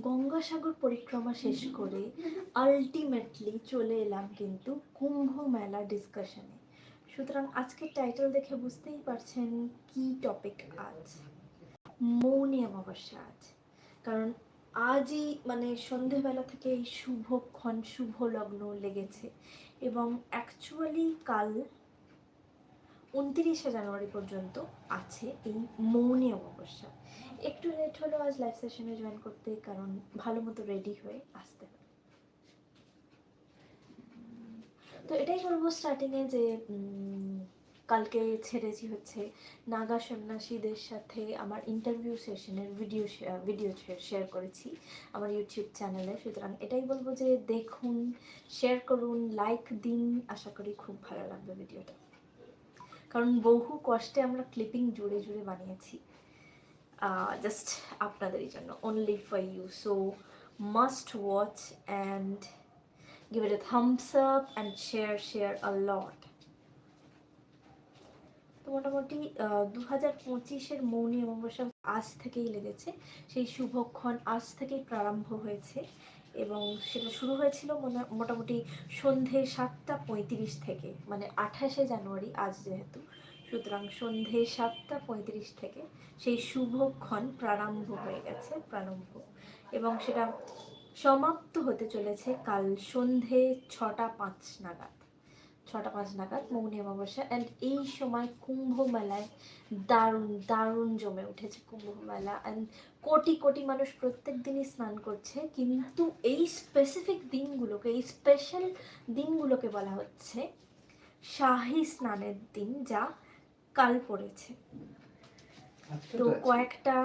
গঙ্গাসাগর পরিক্রমা শেষ করে আলটিমেটলি চলে এলাম কিন্তু কুম্ভ মেলা ডিসকাশনে সুতরাং আজকের টাইটেল দেখে বুঝতেই পারছেন কি টপিক আজ। মৌনী অমাবস্যা আজ। কারণ আজই মানে সন্ধেবেলা থেকে এই শুভক্ষণ শুভ লগ্ন লেগেছে এবং অ্যাকচুয়ালি কাল উনতিরিশে জানুয়ারি পর্যন্ত আছে এই মৌনী অমাবস্যা। একটু লেট হলো আজ লাইভ সেশনে জয়েন করতে, কারণ ভালো মতো রেডি হয়ে আসতে তো এটাই বলব স্টার্টিংয়ে যে কালকে ছেড়েছি হচ্ছে নাগা সন্ন্যাসীদের সাথে আমার ইন্টারভিউ সেশনের ভিডিও ভিডিও শেয়ার করেছি আমার ইউটিউব চ্যানেলে সুতরাং এটাই বলব যে দেখুন শেয়ার করুন লাইক দিন, আশা করি খুব ভালো লাগবে ভিডিওটা কারণ বহু কষ্টে আমরা ক্লিপিং জুড়ে জুড়ে বানিয়েছি। জাস্ট আপনাদেরই জন্য only for you so must watch and give it a thumbs up and share share a তো মোটামুটি দু হাজার পঁচিশের মৌনী অমাবস্যা আজ থেকেই লেগেছে। সেই শুভক্ষণ আজ থেকেই প্রারম্ভ হয়েছে এবং সেটা শুরু হয়েছিল মোটামুটি সন্ধে সাতটা পঁয়ত্রিশ থেকে মানে আঠাশে জানুয়ারি আজ যেহেতু। সুতরাং সন্ধে সাতটা পঁয়ত্রিশ থেকে সেই শুভক্ষণ প্রারম্ভ হয়ে গেছে, প্রারম্ভ। এবং সেটা সমাপ্ত হতে চলেছে কাল সন্ধে ছটা পাঁচ নাগাদ। ছটা পাঁচ নাগাদ মৌনী অমাবস্যা। অ্যান্ড এই সময় কুম্ভ মেলায় দারুণ দারুণ জমে উঠেছে কুম্ভ মেলা অ্যান্ড কোটি কোটি মানুষ প্রত্যেক দিনই স্নান করছে। কিন্তু এই স্পেসিফিক দিনগুলোকে, এই স্পেশাল দিনগুলোকে বলা হচ্ছে শাহী স্নানের দিন, যা কাল পড়েছে। তো কয়েকটা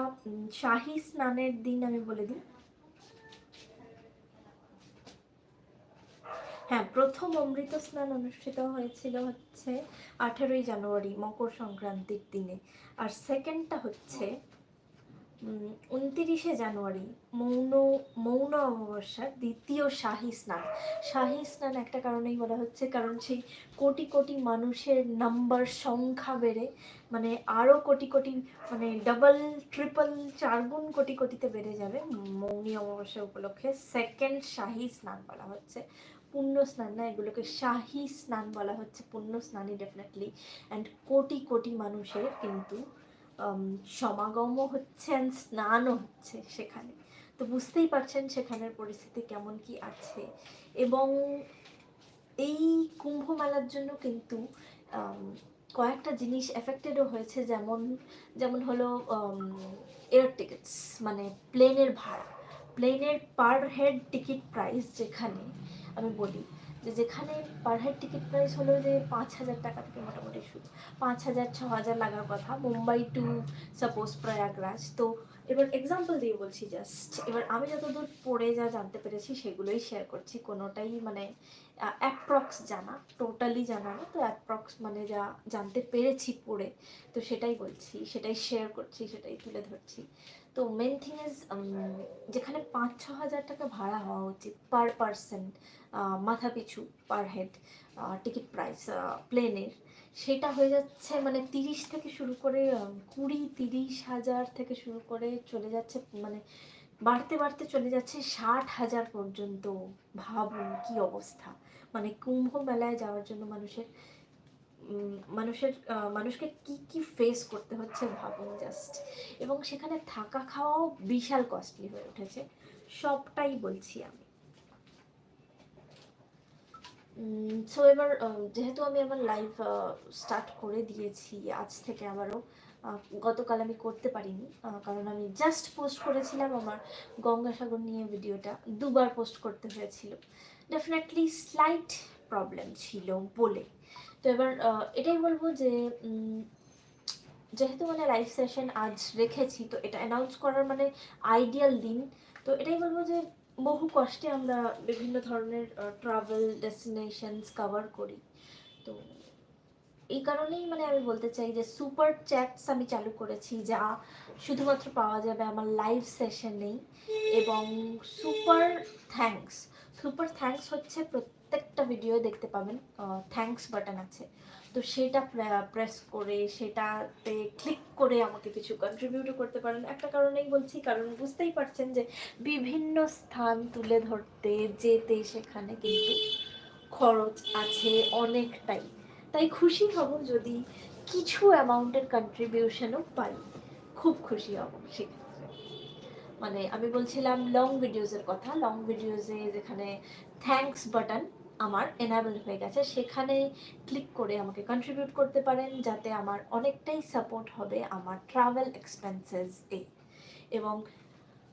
শাহী স্নানের দিন আমি বলে দিই। হ্যাঁ প্রথম অমৃত স্নান অনুষ্ঠিত হয়েছিল হচ্ছে আঠেরোই জানুয়ারি মকর সংক্রান্তির দিনে। আর সেকেন্ডটা হচ্ছে উনতিরিশে জানুয়ারি মৌন মৌন অমাবস্যার দ্বিতীয় শাহী স্নান। শাহী স্নান একটা কারণেই বলা হচ্ছে, কারণ সেই কোটি কোটি মানুষের নাম্বার সংখ্যা বেড়ে মানে আরও কোটি কোটি মানে ডাবল ট্রিপল চারগুণ কোটি কোটিতে বেড়ে যাবে মৌনী অমাবস্যা উপলক্ষে সেকেন্ড শাহী স্নান বলা হচ্ছে। পুণ্য স্নান না, এগুলোকে শাহী স্নান বলা হচ্ছে। পুণ্য স্নানই ডেফিনেটলি অ্যান্ড কোটি কোটি মানুষের কিন্তু সমাগমও হচ্ছে অ্যান্ড স্নানও হচ্ছে সেখানে। তো বুঝতেই পারছেন সেখানের পরিস্থিতি কেমন কি আছে। এবং এই কুম্ভ মেলার জন্য কিন্তু কয়েকটা জিনিস এফেক্টেডও হয়েছে। যেমন যেমন হলো এয়ার টিকিটস মানে প্লেনের ভাড়া। প্লেনের পার হেড টিকিট প্রাইস যেখানে, আমি বলি যে যেখানে পার হেড টিকিট প্রাইস হলো যে পাঁচ হাজার টাকা থেকে মোটামুটি শুরু। পাঁচ হাজার, ছ হাজার লাগার কথা। Mumbai to suppose Prayagraj. তো এবার এক্সাম্পল দিয়ে বলছি জাস্ট এবার আমি যতদূর পড়ে যা জানতে পেরেছি সেগুলোই শেয়ার করছি। কোনোটাই মানে অ্যাপ্রক্স জানা টোটালি জানা না। তো অ্যাপ্রক্স মানে যা জানতে পেরেছি পড়ে, তো সেটাই বলছি, সেটাই শেয়ার করছি, সেটাই তুলে ধরছি। তো মেন থিং ইজ যেখানে পাঁচ, ছ হাজার টাকা ভাড়া হওয়া উচিত পার পার্সন মাথা পিছু পার হেড টিকিট প্রাইস প্লেনের সেটা হয়ে যাচ্ছে মানে তিরিশ থেকে শুরু করে কুড়ি, তিরিশ হাজার থেকে শুরু করে চলে যাচ্ছে মানে বাড়তে বাড়তে চলে যাচ্ছে ষাট হাজার পর্যন্ত। ভাবুন কি অবস্থা। মানে কুম্ভ মেলায় যাওয়ার জন্য মানুষের মানুষের মানুষকে কি কি ফেস করতে হচ্ছে ভাবুন জাস্ট এবং সেখানে থাকা খাওয়াও বিশাল কস্টলি হয়ে উঠেছে। সবটাই বলছি আমি। সো এবার যেহেতু আমি আমার লাইভ স্টার্ট করে দিয়েছি আজ থেকে আবারও গতকাল আমি করতে পারিনি কারণ আমি জাস্ট পোস্ট করেছিলাম আমার গঙ্গাসাগর নিয়ে ভিডিওটা, দুবার পোস্ট করতে হয়েছিল। ডেফিনেটলি স্লাইট প্রবলেম ছিল বলে। তো এবার এটাই বলব যে যেহেতু মানে লাইভ সেশন আজ রেখেছি, তো এটা অ্যানাউন্স করার মানে আইডিয়াল দিন। তো এটাই বলব যে, বহু কষ্টে আমরা বিভিন্ন ধরনের ট্রাভেল ডেস্টিনেশনস কভার করি। তো এই কারণেই মানে আমি বলতে চাই যে সুপার চ্যাটস আমি চালু করেছি যা শুধুমাত্র পাওয়া যাবে আমার লাইভ সেশনেই এবং সুপার থ্যাঙ্কস সুপার থ্যাঙ্কস হচ্ছে প্রত্যেক প্রত্যেকটা ভিডিও দেখতে পাবেন। থ্যাঙ্কস বাটন আছে। তো সেটা প্রেস করে, সেটাতে ক্লিক করে আমাকে কিছু কন্ট্রিবিউটও করতে পারেন। একটা কারণেই বলছি, কারণ বুঝতেই পারছেন যে বিভিন্ন স্থান তুলে ধরতে, যেতে, সেখানে কিন্তু খরচ আছে অনেকটাই। তাই খুশি হব যদি কিছু অ্যামাউন্টের কন্ট্রিবিউশনও পাই। খুব খুশি হব সেক্ষেত্রে। মানে আমি বলছিলাম লং ভিডিওসের কথা। লং ভিডিওসে যেখানে থ্যাঙ্কস বাটন আমার এনাবেল হয়ে গেছে, সেখানে ক্লিক করে আমাকে কন্ট্রিবিউট করতে পারেন, যাতে আমার অনেকটাই সাপোর্ট হবে আমার ট্রাভেল এক্সপেন্সেস এ। এবং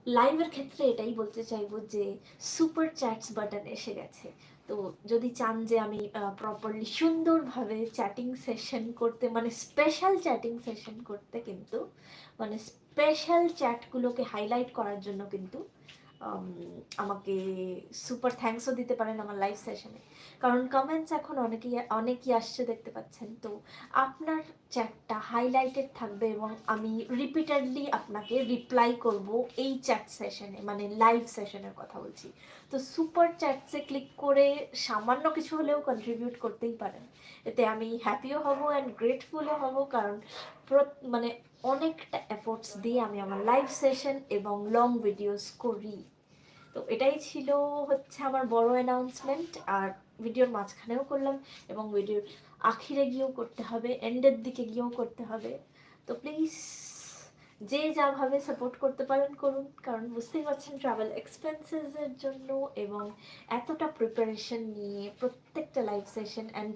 লাইভের ক্ষেত্রে এটাই বলতে চাইব যে সুপার চ্যাটস বাটন এসে গেছে। তো যদি চান যে আমি প্রপারলি সুন্দরভাবে চ্যাটিং সেশন করতে মানে স্পেশাল চ্যাটিং সেশন করতে কিন্তু মানে স্পেশাল চ্যাটগুলোকে হাইলাইট করার জন্য কিন্তু আমাকে সুপার থ্যাঙ্কসও দিতে পারেন আমার লাইভ সেশনে কারণ কমেন্টস এখন অনেকেই অনেকেই আসছে দেখতে পাচ্ছেন। তো আপনার চ্যাটটা হাইলাইটেড থাকবে এবং আমি রিপিটেডলি আপনাকে রিপ্লাই করব এই চ্যাট সেশনে মানে লাইভ সেশনের কথা বলছি। তো সুপার চ্যাটসে ক্লিক করে সামান্য কিছু হলেও কন্ট্রিবিউট করতেই পারেন। এতে আমি হ্যাপিও হব অ্যান্ড গ্রেটফুলও হব কারণ মানে অনেকটা এফোর্টস দিয়ে আমি আমার লাইভ সেশন এবং লং ভিডিওস করি। তো এটাই ছিল হচ্ছে আমার বড় অ্যানাউন্সমেন্ট আর ভিডিওর মাঝখানেও করলাম এবং ভিডিওর আখিরে গিয়েও করতে হবে এন্ডের দিকে গিয়েও করতে হবে। তো প্লিজ যে যাভাবে সাপোর্ট করতে পারেন করুন, কারণ বুঝতেই পারছেন ট্রাভেল এক্সপেন্সেসের জন্য এবং এতটা প্রিপারেশন নিয়ে প্রত্যেকটা live session and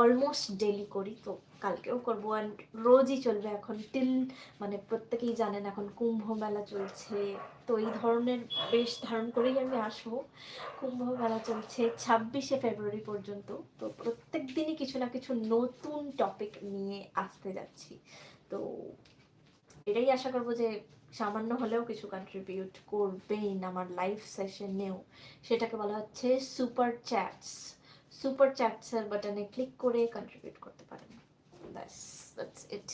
almost daily করি। তো কালকেও করব অ্যান্ড রোজই চলবে এখন টিল মানে প্রত্যেকেই জানেন এখন কুম্ভ মেলা চলছে। তো এই ধরনের বেশ ধারণ করেই আমি আসব। কুম্ভ মেলা চলছে ছাব্বিশে ফেব্রুয়ারি পর্যন্ত। তো প্রত্যেক দিনই কিছু না কিছু নতুন টপিক নিয়ে আসতে যাচ্ছি। তো এটাই আশা করব যে সামান্য হলেও কিছু কন্ট্রিবিউট করবেন আমার লাইভ সেশনেও সেটাকে বলা হচ্ছে সুপার চ্যাটস সুপার চ্যাটসের বাটনে ক্লিক করে কন্ট্রিবিউট করতে পারেন। ব্যাস দ্যাটস ইট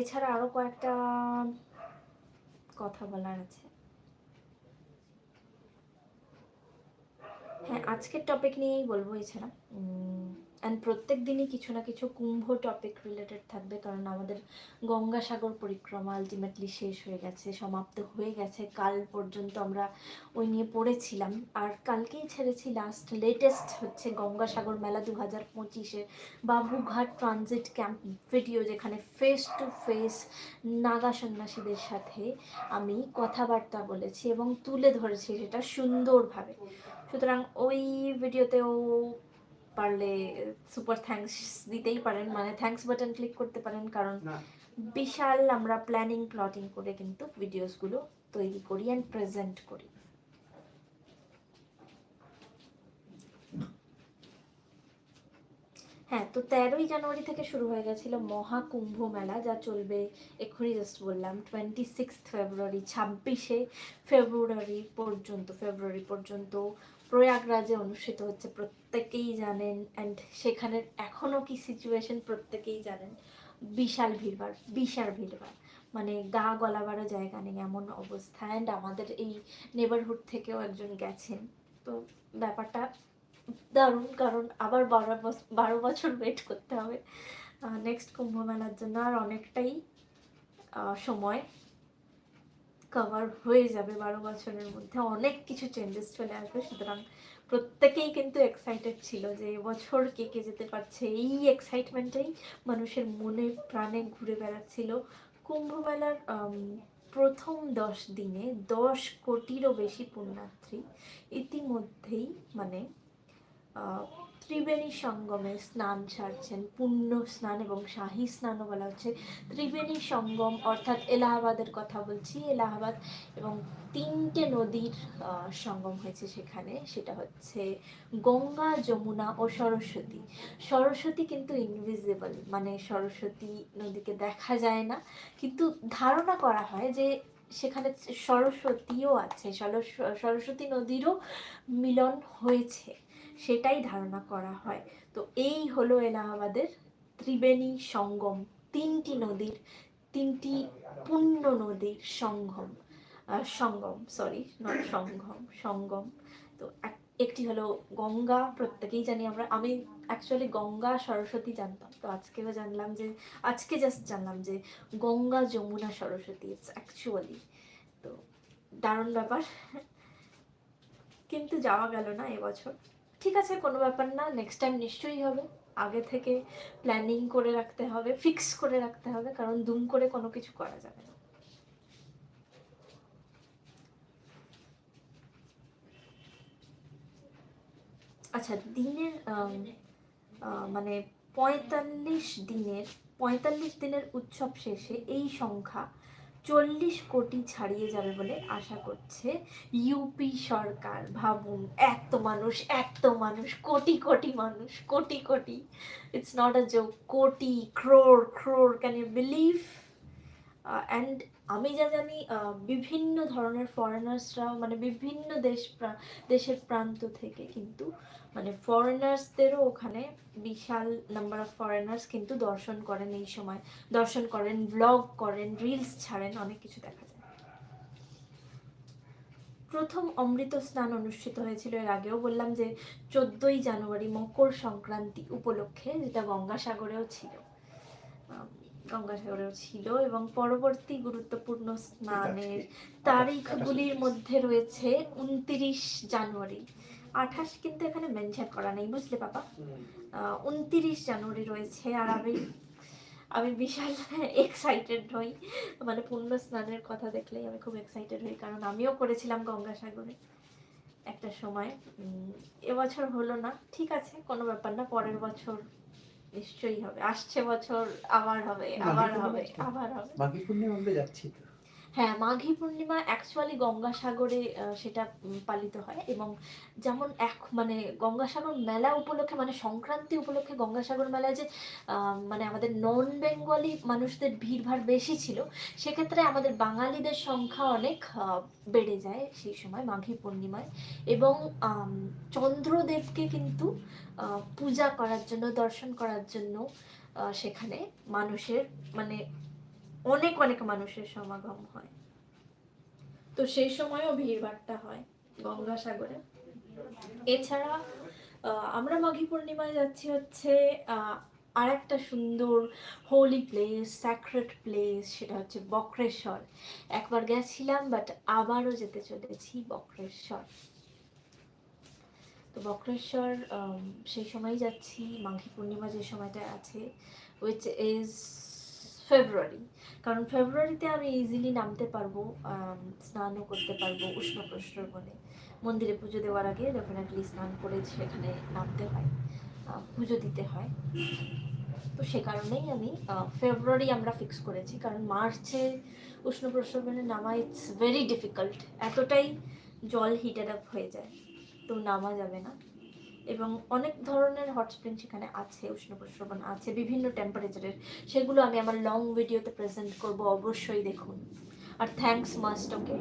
এছাড়া আরও কয়েকটা কথা বলার আছে। হ্যাঁ আজকের টপিক নিয়েই বলব এছাড়া। অ্যান্ড প্রত্যেক দিনই কিছু না কিছু কুম্ভ টপিক রিলেটেড থাকবে, কারণ আমাদের গঙ্গাসাগর পরিক্রমা আলটিমেটলি শেষ হয়ে গেছে, সমাপ্ত হয়ে গেছে। কাল পর্যন্ত আমরা ওই নিয়ে পড়েছিলাম। আর কালকেই ছেড়েছি লাস্ট লেটেস্ট হচ্ছে গঙ্গাসাগর মেলা দু হাজার পঁচিশে বাবুঘাট ট্রানজিট ক্যাম্প ভিডিও যেখানে ফেস টু ফেস নাগা সন্ন্যাসীদের সাথে আমি কথাবার্তা বলেছি এবং তুলে ধরেছি সেটা সুন্দরভাবে। সুতরাং ওই ভিডিওতেও পারলে সুপার থ্যাঙ্কস দিতেই পারেন। মানে থ্যাঙ্কস বাটন ক্লিক করতে পারেন কারণ বিশাল আমরা প্ল্যানিং প্লটিং করে কিন্তু ভিডিওসগুলো তৈরি করি অ্যান্ড প্রেজেন্ট করি। হ্যাঁ তো তেরোই জানুয়ারি থেকে শুরু হয়ে গেছিল মহাকুম্ভ মেলা যা চলবে এক্ষুনি জাস্ট বললাম টোয়েন্টি সিক্স ফেব্রুয়ারি ছাব্বিশে ফেব্রুয়ারি পর্যন্ত ফেব্রুয়ারি পর্যন্ত প্রয়াগরাজে অনুষ্ঠিত হচ্ছে, প্রত্যেকেই জানেন অ্যান্ড সেখানের এখনও কি সিচুয়েশন প্রত্যেকেই জানেন। বিশাল ভিড়ভাড় বিশাল ভিড়ভাড়। মানে গা গলাবারও জায়গা নেই, এমন অবস্থা। অ্যান্ড আমাদের এই নেবারহুড থেকেও একজন গেছেন। তো ব্যাপারটা দারুণ, কারণ আবার বারো বছর বারো বছর ওয়েট করতে হবে। নেক্সট কুম্ভ মেলার জন্য আর অনেকটাই সময়। কভার হয়ে যাবে বারো বছরের মধ্যে। অনেক কিছু চেঞ্জেস চলে আসবে। সুতরাং প্রত্যেকেই কিন্তু এক্সাইটেড ছিল যে এবছর কে কে যেতে পারছে। এই এক্সাইটমেন্টেই মানুষের মনে প্রাণে ঘুরে বেড়াচ্ছিল। কুম্ভ মেলার আম, প্রথম দশ দিনে দশ কোটিরও বেশি পুণ্যার্থী ইতিমধ্যেই মানে ত্রিবেণী সঙ্গমে স্নান ছাড়ছেন পুণ্য স্নান এবং শাহী স্নানও বলা হচ্ছে। ত্রিবেণী সঙ্গম অর্থাৎ এলাহাবাদের কথা বলছি। এলাহাবাদ এবং তিনটে নদীর সঙ্গম হয়েছে সেখানে। সেটা হচ্ছে গঙ্গা, যমুনা ও সরস্বতী। সরস্বতী কিন্তু ইনভিজিবল মানে সরস্বতী নদীকে দেখা যায় না। কিন্তু ধারণা করা হয় যে সেখানে সরস্বতীও আছে সরস্বতী নদীরও মিলন হয়েছে। সেটাই ধারণা করা হয়। তো এই হলো এলাহাবাদের ত্রিবেণী সঙ্গম, তিনটি নদীর, তিনটি পুণ্য নদীর সঙ্গম সঙ্গম সরি নট সঙ্গম সঙ্গম। তো এক- একটি হলো গঙ্গা, প্রত্যেকেই জানি আমরা, আমি অ্যাকচুয়ালি গঙ্গা, সরস্বতী জানতাম। তো আজকেও জানলাম যে, আজকে জাস্ট জানলাম যে গঙ্গা, যমুনা, সরস্বতী ইটস অ্যাকচুয়ালি তো দারুণ ব্যাপার। কিন্তু যাওয়া গেল না এবছর। ঠিক আছে, কোনো ব্যাপার না নেক্সট টাইম নিশ্চয়ই হবে। আগে থেকে প্ল্যানিং করে রাখতে হবে ফিক্স করে রাখতে হবে, কারণ দুম করে কোনো কিছু করা যাবে না। আচ্ছা দিনের মানে পঁয়তাল্লিশ দিনের পঁয়তাল্লিশ দিনের উৎসব শেষে এই সংখ্যা চল্লিশ কোটি ছাড়িয়ে যাবে বলে আশা করছে ইউপি সরকার। ভাবুন, এত মানুষ এত মানুষ, কোটি কোটি মানুষ, crore crore. It's not a joke কোটি crore crore can you believe and আমি যা জানি বিভিন্ন ধরনের ফরেনার্সরাও মানে বিভিন্ন দেশ দেশের প্রান্ত থেকে কিন্তু মানে ফরেনার্সদেরও ওখানে বিশাল নাম্বার অফ ফরেনার্স কিন্তু দর্শন করেন এই সময়। দর্শন করেন ব্লগ করেন রিলস ছাড়েন, অনেক কিছু দেখা যায়। প্রথম অমৃত স্নান অনুষ্ঠিত হয়েছিল এর আগেও বললাম যে, চোদ্দই জানুয়ারি মকর সংক্রান্তি উপলক্ষে, যেটা গঙ্গাসাগরেও ছিল। গঙ্গাসাগরেও ছিল এবং পরবর্তী গুরুত্বপূর্ণ স্নানের তারিখগুলির মধ্যে রয়েছে উনতিরিশ জানুয়ারি। আঠাশ কিন্তু এখানে মেনশন করা নেই বুঝলে বাবা উনতিরিশ জানুয়ারি রয়েছে আর আমি আমি বিশাল এক্সাইটেড হই। মানে পূর্ণ স্নানের কথা দেখলেই আমি খুব এক্সাইটেড হই কারণ আমিও করেছিলাম গঙ্গাসাগরে একটা সময়। এবছর হলো না ঠিক আছে কোনো ব্যাপার না পরের বছর নিশ্চয়ই হবে। আসছে বছর আবার হবে আবার হবে আবার হবে। বাকি পূর্ণিমা আমরা যাচ্ছি তো। হ্যাঁ মাঘী পূর্ণিমা অ্যাকচুয়ালি গঙ্গাসাগরে সেটা পালিত হয় এবং যেমন এক মানে গঙ্গাসাগর মেলা উপলক্ষে মানে সংক্রান্তি উপলক্ষে গঙ্গাসাগর মেলায় যে মানে আমাদের নন বেঙ্গলি মানুষদের ভিড়ভাড় বেশি ছিল, সেক্ষেত্রে আমাদের বাঙালিদের সংখ্যা অনেক বেড়ে যায় সেই সময় মাঘী পূর্ণিমায় এবং চন্দ্রদেবকে কিন্তু পূজা করার জন্য, দর্শন করার জন্য সেখানে মানুষের মানে অনেক অনেক মানুষের সমাগম হয়। তো সেই সময়ও ভিড়ভাড়টা হয় গঙ্গাসাগরে। এছাড়া আমরা মাঘী পূর্ণিমায় যাচ্ছি হচ্ছে আর একটা সুন্দর হোলি প্লেস স্যাক্রেট প্লেস সেটা হচ্ছে বক্রেশ্বর। একবার গেছিলাম বাট আবারও যেতে চলেছি বক্রেশ্বর। তো বক্রেশ্বর সেই সময় যাচ্ছি, মাঘী পূর্ণিমা যে সময়টা আছে উইচ ইজ ফেব্রুয়ারি। কারণ ফেব্রুয়ারিতে আমি ইজিলি নামতে পারব স্নানও করতে পারব উষ্ণ প্রশ্ন প্রস্রবণে মন্দিরে পুজো দেওয়ার আগে ডেফিনেটলি স্নান করে সেখানে নামতে হয় পুজো দিতে হয়। তো সে কারণেই আমি ফেব্রুয়ারি আমরা ফিক্স করেছি। কারণ মার্চে উষ্ণ প্রস্রবণে নামা ইটস ভেরি ডিফিকাল্ট এতটাই জল হিটেড আপ হয়ে যায়। তো নামা যাবে না। এবং অনেক ধরনের হট স্প্রিং সেখানে আছে উষ্ণ প্রস্রবণ আছে, বিভিন্ন টেম্পারেচারের সেগুলো আমি আমার লং ভিডিওতে প্রেজেন্ট করব, অবশ্যই দেখুন। আর থ্যাঙ্কস মাস্ট ওকে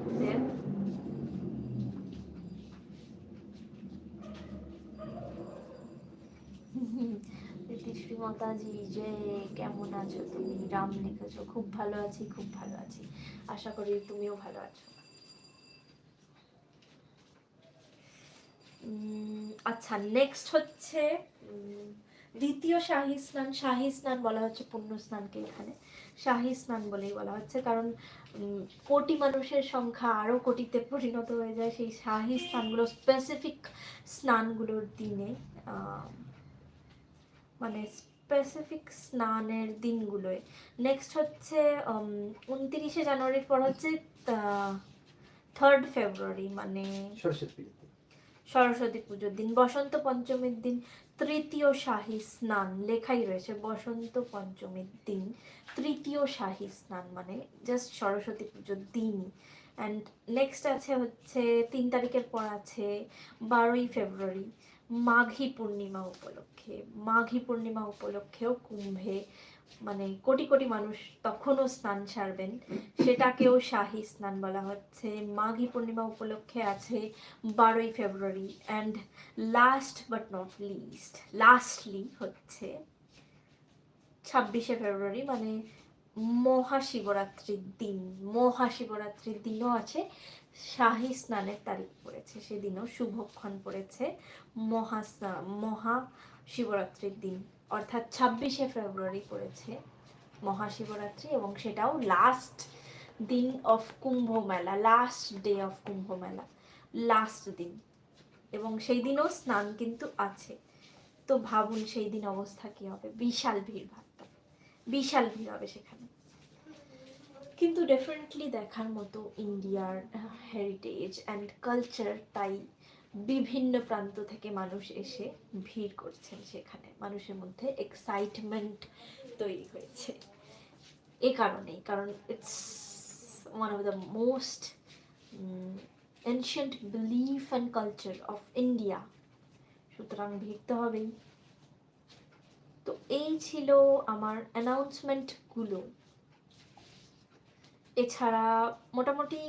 শ্রী যে কেমন আছো তুমি? রাম লিখেছো, খুব ভালো আছি, খুব ভালো আছি। আশা করি তুমিও ভালো আছো। আচ্ছা নেক্সট হচ্ছে দ্বিতীয় শাহী স্নান। শাহী স্নান বলা হচ্ছে পুণ্য স্নানকে এখানে। শাহী স্নান বলেই বলা হচ্ছে, কারণ কোটি মানুষের সংখ্যা আরও কোটিতে পরিণত হয়ে যায় সেই শাহী স্নানগুলো স্পেসিফিক স্নানগুলোর দিনে মানে স্পেসিফিক স্নানের দিনগুলোয়। নেক্সট হচ্ছে উনতিরিশে জানুয়ারির পর হচ্ছে থার্ড ফেব্রুয়ারি মানে সরস্বতী সরস্বতী পুজোর দিন, বসন্ত পঞ্চমীর দিন, তৃতীয় শাহী স্নান লেখাই রয়েছে, বসন্ত পঞ্চমীর দিন, তৃতীয় শাহী স্নান মানে জাস্ট সরস্বতী পুজোর দিনই অ্যান্ড নেক্সট আছে হচ্ছে, তিন তারিখের পর আছে বারোই ফেব্রুয়ারি, মাঘী পূর্ণিমা উপলক্ষে, মাঘী পূর্ণিমা উপলক্ষেও কুম্ভে মানে কোটি কোটি মানুষ তখনও স্নান সারবেন। সেটাকেও শাহী স্নান বলা হচ্ছে। মাঘী পূর্ণিমা উপলক্ষে আছে বারোই February and last but not least lastly হচ্ছে ছাব্বিশে ফেব্রুয়ারি মানে মহাশিবরাত্রির দিন। মহাশিবরাত্রির দিনও আছে। শাহী স্নানের তারিখ পড়েছে। সেদিনও শুভক্ষণ পড়েছে মহা মহা শিবরাত্রির দিন। অর্থাৎ ছাব্বিশে ফেব্রুয়ারি পড়েছে মহাশিবরাত্রি এবং সেটাও লাস্ট দিন অফ কুম্ভ মেলা লাস্ট ডে অফ কুম্ভ মেলা লাস্ট দিন। এবং সেই দিনও স্নান কিন্তু আছে। তো ভাবুন সেই দিন অবস্থা কি হবে? বিশাল ভিড় ভাবতে বিশাল ভিড় হবে সেখানে। কিন্তু ডেফিনেটলি দেখার মতো ইন্ডিয়ার হেরিটেজ অ্যান্ড কালচার তাই বিভিন্ন প্রান্ত থেকে মানুষ এসে ভিড় করছেন সেখানে। মানুষের মধ্যে এক্সাইটমেন্ট তৈরি হয়েছে। এ কারণেই, কারণ it's one of the most ancient belief and culture of India সুতরাং ভিড় তো হবেই। তো এই ছিল আমার অ্যানাউন্সমেন্টগুলো এছাড়া মোটামুটি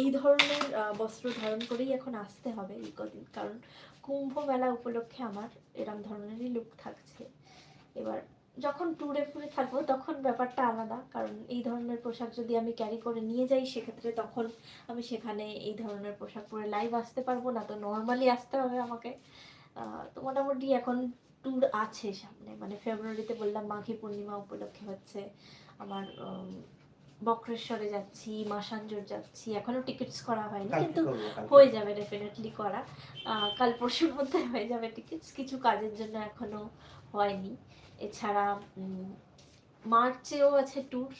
এই ধরনের বস্ত্র ধারণ করেই এখন আসতে হবে এই কদিন। কারণ কুম্ভ মেলা উপলক্ষে আমার এরম ধরনেরই লুক থাকছে। এবার যখন ট্যুরে ফুরে থাকব তখন ব্যাপারটা আলাদা। কারণ এই ধরনের পোশাক যদি আমি ক্যারি করে নিয়ে যাই সেক্ষেত্রে তখন আমি সেখানে এই ধরনের পোশাক পরে লাইভ আসতে পারব না। তো নর্মালি আসতে হবে আমাকে। তো মোটামুটি এখন ট্যুর আছে সামনে। মানে ফেব্রুয়ারিতে বললাম মাঘী পূর্ণিমা উপলক্ষে হচ্ছে আমার বক্রেশ্বরে যাচ্ছি মাসাঞ্জোর যাচ্ছি। এখনও টিকিটস করা হয়নি কিন্তু হয়ে যাবে ডেফিনেটলি করা। আহ, কাল পরশুর মধ্যে হয়ে যাবে টিকিটস কিছু কাজের জন্য এখনও হয়নি। এছাড়া মার্চেও আছে ট্যুর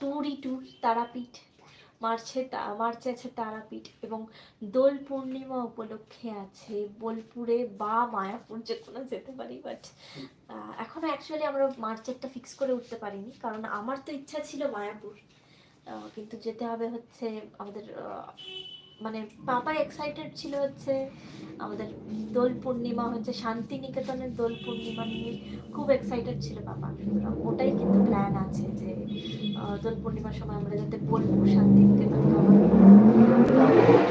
ট্যুরই ট্যুর তারাপীঠ। মার্চে মার্চে আছে তারাপীঠ এবং দোল পূর্ণিমা উপলক্ষে আছে বোলপুরে বা মায়াপুর যে কোনো যেতে পারি বাট এখনও অ্যাকচুয়ালি আমরা মার্চে একটা ফিক্স করে উঠতে পারিনি, কারণ আমার তো ইচ্ছা ছিল মায়াপুর। কিন্তু যেতে হবে হচ্ছে আমাদের মানে পাপা এক্সাইটেড ছিল হচ্ছে আমাদের দোল পূর্ণিমা হচ্ছে শান্তিনিকেতনের দোল পূর্ণিমা নিয়ে খুব এক্সাইটেড ছিল পাপা সুতরাং ওটাই কিন্তু প্ল্যান আছে যে দোল পূর্ণিমার সময় আমরা যাতে বলব শান্তিনিকেতন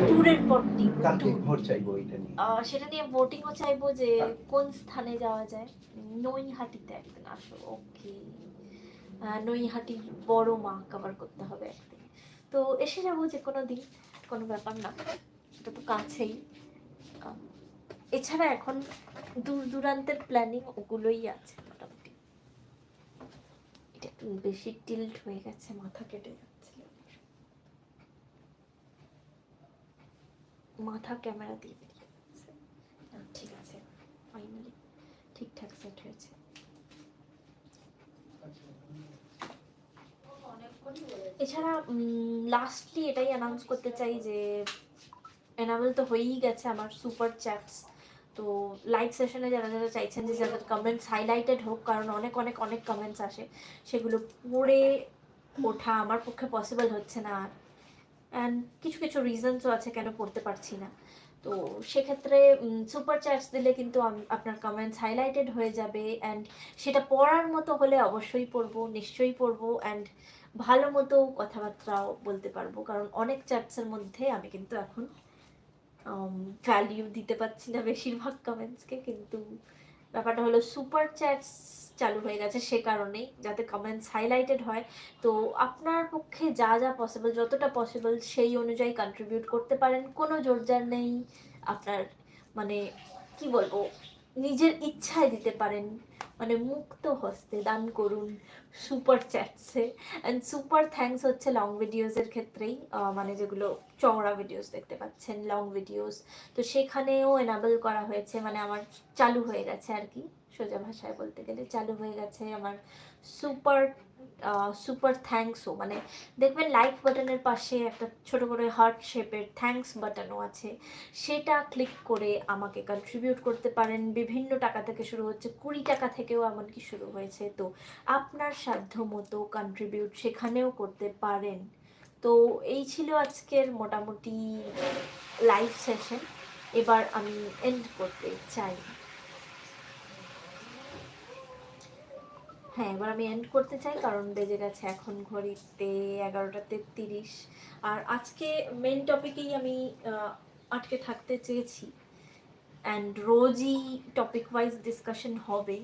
ট্যুরের পর সেটা নিয়ে ভোটিংও চাইব যে কোন স্থানে যাওয়া যায়? নৈহাটিতে একদিন আসো ওকে নৈহাটির বড় মা কভার করতে হবে একদিন। তো এসে যাব যে কোনো দিন। কোনো ব্যাপার না, এটা তো কাছেই। এছাড়া এখন দূর দূরান্তের প্ল্যানিং ওগুলোই আছে মোটামুটি। এটা একটু বেশি টিল্ট হয়ে গেছে, মাথা কেটে যাচ্ছে। মাথা ক্যামেরা দিয়ে বেরিয়ে যাচ্ছে। ঠিক আছে ফাইনালি ঠিকঠাক সেট হয়েছে। এছাড়া লাস্টলি এটাই অ্যানাউন্স করতে চাই যে এনাবেল তো হয়েই গেছে আমার সুপার চ্যাটস তো লাইভ সেশনে যারা যারা চাইছেন যে যাদের কমেন্টস হাইলাইটেড হোক, কারণ অনেক অনেক অনেক কমেন্টস আসে, সেগুলো পড়ে ওঠা আমার পক্ষে পসিবল হচ্ছে না আর। অ্যান্ড কিছু কিছু রিজনসও আছে কেন পড়তে পারছি না। তো সেক্ষেত্রে সুপার চ্যাটস দিলে কিন্তু আপনার কমেন্টস হাইলাইটেড হয়ে যাবে। অ্যান্ড সেটা পড়ার মতো হলে অবশ্যই পড়ব, নিশ্চয়ই পড়ব। অ্যান্ড ভালো মতো কথাবার্তাও বলতে পারব। কারণ অনেক চ্যাটসের মধ্যে আমি কিন্তু এখন ভ্যালিউ দিতে পারছি না বেশিরভাগ কমেন্টসকে কিন্তু ব্যাপারটা হলো সুপার চ্যাটস চালু হয়ে গেছে সে কারণেই, যাতে কমেন্টস হাইলাইটেড হয়। তো আপনার পক্ষে যা যা পসিবল যতটা পসিবল সেই অনুযায়ী কন্ট্রিবিউট করতে পারেন। কোনো জোরজার নেই। আপনার মানে কি বলব, নিজের ইচ্ছায় দিতে পারেন। মানে মুক্ত হস্তে দান করুন সুপার চ্যাটসে অ্যান্ড সুপার থ্যাংকস হচ্ছে লং ভিডিওসের ক্ষেত্রেই মানে যেগুলো চওড়া ভিডিওস দেখতে পাচ্ছেন লং ভিডিওস তো সেখানেও এনাবেল করা হয়েছে মানে আমার চালু হয়ে গেছে আর কি, সোজা ভাষায় বলতে গেলে। চালু হয়ে গেছে আমার সুপার সুপার থ্যাঙ্কসও মানে দেখবেন লাইক বাটনের পাশে একটা ছোট করে হার্ট শেপের থ্যাঙ্কস বাটনও আছে। সেটা ক্লিক করে আমাকে কন্ট্রিবিউট করতে পারেন। বিভিন্ন টাকা থেকে শুরু হচ্ছে, কুড়ি টাকা থেকেও এমনকি শুরু হয়েছে। তো আপনার সাধ্য মতো কন্ট্রিবিউট সেখানেও করতে পারেন। তো এই ছিল আজকের মোটামুটি লাইভ সেশন এবার আমি এন্ড করতে চাই। হ্যাঁ এবার আমি এন্ড করতে চাই, কারণ বেজে গেছে এখন ঘড়িতে এগারোটা তেত্রিশ। আর আজকে মেন টপিকেই আমি আটকে থাকতে চেয়েছি। অ্যান্ড রোজই টপিক ওয়াইজ ডিসকাশন হবে।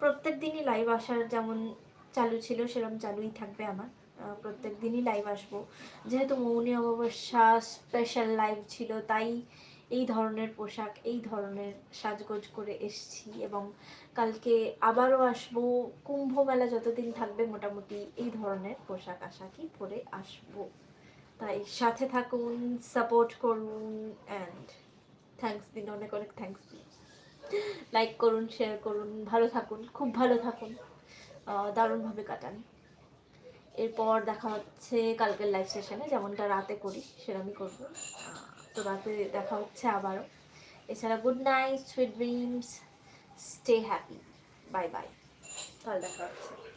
প্রত্যেক দিনই লাইভ আসার যেমন চালু ছিল সেরকম চালুই থাকবে আমার। প্রত্যেক দিনই লাইভ আসব। যেহেতু মৌনী অমাবস্যা স্পেশাল লাইভ ছিল, তাই এই ধরনের পোশাক, এই ধরনের সাজগোজ করে এসছি এবং কালকে আবারও আসব। কুম্ভ মেলা যতদিন থাকবে মোটামুটি এই ধরনের পোশাক আশাকই পরে আসব। তাই সাথে থাকুন সাপোর্ট করুন অ্যান্ড থ্যাঙ্কস দিন, অনেক অনেক থ্যাঙ্কস দিন। লাইক করুন শেয়ার করুন, ভালো থাকুন, খুব ভালো থাকুন। দারুণভাবে কাটান। এরপর দেখা হচ্ছে কালকের লাইভ সেশনে যেমনটা রাতে করি সেরকমই করব। তো রাতে দেখা হচ্ছে আবারও। এছাড়া good night, sweet dreams, stay happy, bye bye. কাল দেখা হচ্ছে।